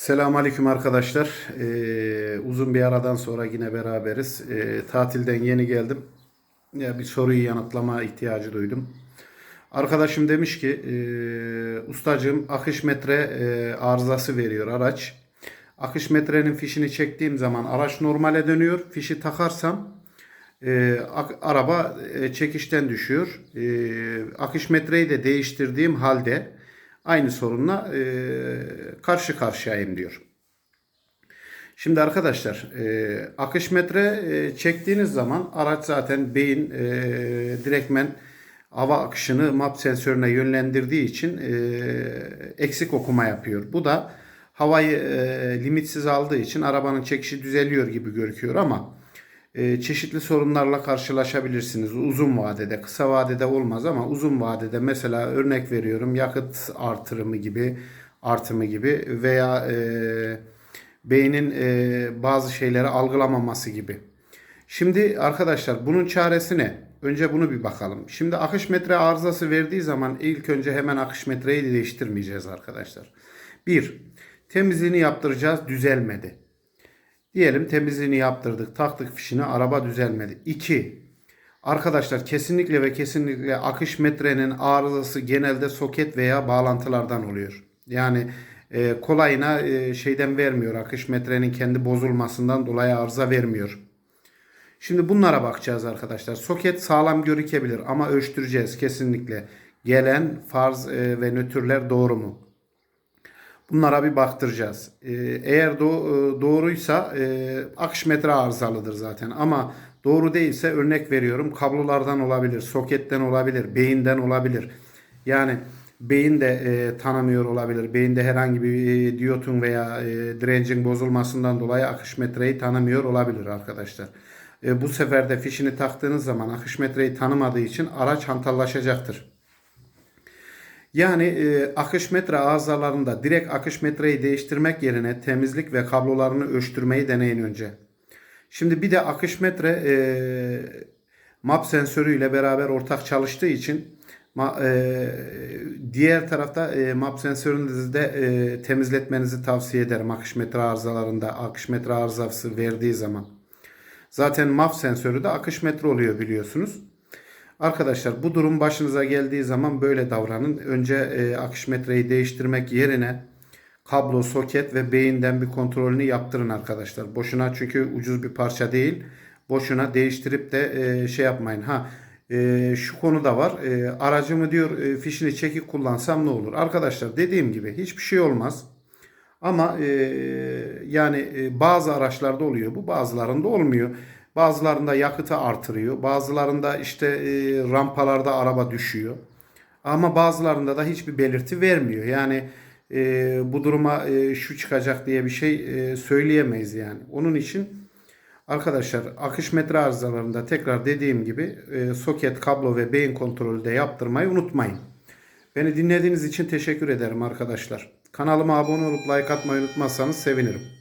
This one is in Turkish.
Selamünaleyküm arkadaşlar. Ee, uzun bir aradan sonra yine beraberiz. Ee, tatilden yeni geldim. Ya bir soruyu yanıtlama ihtiyacı duydum. Arkadaşım demiş ki, e, ustacığım akış metre e, arızası veriyor araç. Akış metrenin fişini çektiğim zaman araç normale dönüyor. Fişi takarsam e, araba e, çekişten düşüyor. E, akış metreyi de değiştirdiğim halde aynı sorunla e, karşı karşıyayım diyor. Şimdi arkadaşlar e, akış metre e, çektiğiniz zaman araç zaten beyin e, direktmen hava akışını map sensörüne yönlendirdiği için e, eksik okuma yapıyor. Bu da havayı e, limitsiz aldığı için arabanın çekişi düzeliyor gibi gözüküyor ama çeşitli sorunlarla karşılaşabilirsiniz uzun vadede. Kısa vadede olmaz ama uzun vadede mesela örnek veriyorum yakıt artırımı gibi artımı gibi veya e, beynin e, bazı şeyleri algılamaması gibi. Şimdi arkadaşlar bunun çaresi ne? Önce bunu bir bakalım. Şimdi akış metre arızası verdiği zaman ilk önce hemen akış metreyi değiştirmeyeceğiz arkadaşlar. Bir, temizliğini yaptıracağız düzelmedi. Diyelim temizliğini yaptırdık, taktık fişini, araba düzelmedi. 2. Arkadaşlar kesinlikle ve kesinlikle akış metrenin arızası genelde soket veya bağlantılardan oluyor. Yani e, kolayına e, şeyden vermiyor. Akış metrenin kendi bozulmasından dolayı arıza vermiyor. Şimdi bunlara bakacağız arkadaşlar. Soket sağlam görükebilir ama ölçtüreceğiz kesinlikle. Gelen farz e, ve nötrler doğru mu? Bunlara bir baktıracağız. Ee, eğer do- e, doğruysa e, akış metre arızalıdır zaten. Ama doğru değilse örnek veriyorum kablolardan olabilir, soketten olabilir, beyinden olabilir. Yani beyin de e, tanımıyor olabilir. Beyinde herhangi bir e, diyotun veya e, direncin bozulmasından dolayı akış metreyi tanımıyor olabilir arkadaşlar. E, bu sefer de fişini taktığınız zaman akış metreyi tanımadığı için araç hantallaşacaktır. Yani e, akış metre arızalarında direkt akış metreyi değiştirmek yerine temizlik ve kablolarını ölçtürmeyi deneyin önce. Şimdi bir de akış metre e, map sensörüyle beraber ortak çalıştığı için ma- e, diğer tarafta e, map sensörünüzü de e, temizletmenizi tavsiye ederim akış metre arızalarında akış metre arızası verdiği zaman. Zaten map sensörü de akış metre oluyor biliyorsunuz. Arkadaşlar bu durum başınıza geldiği zaman böyle davranın. Önce e, akış metreyi değiştirmek yerine kablo, soket ve beyinden bir kontrolünü yaptırın arkadaşlar. Boşuna çünkü ucuz bir parça değil. Boşuna değiştirip de e, şey yapmayın. Ha e, şu konu da var. E, aracımı diyor e, fişini çekik kullansam ne olur? Arkadaşlar dediğim gibi hiçbir şey olmaz. Ama e, yani e, bazı araçlarda oluyor bu bazılarında olmuyor. Bazılarında yakıtı artırıyor. Bazılarında işte e, rampalarda araba düşüyor. Ama bazılarında da hiçbir belirti vermiyor. Yani e, bu duruma e, şu çıkacak diye bir şey e, söyleyemeyiz yani. Onun için arkadaşlar akış metre arızalarında tekrar dediğim gibi e, soket, kablo ve beyin kontrolü de yaptırmayı unutmayın. Beni dinlediğiniz için teşekkür ederim arkadaşlar. Kanalıma abone olup like atmayı unutmazsanız sevinirim.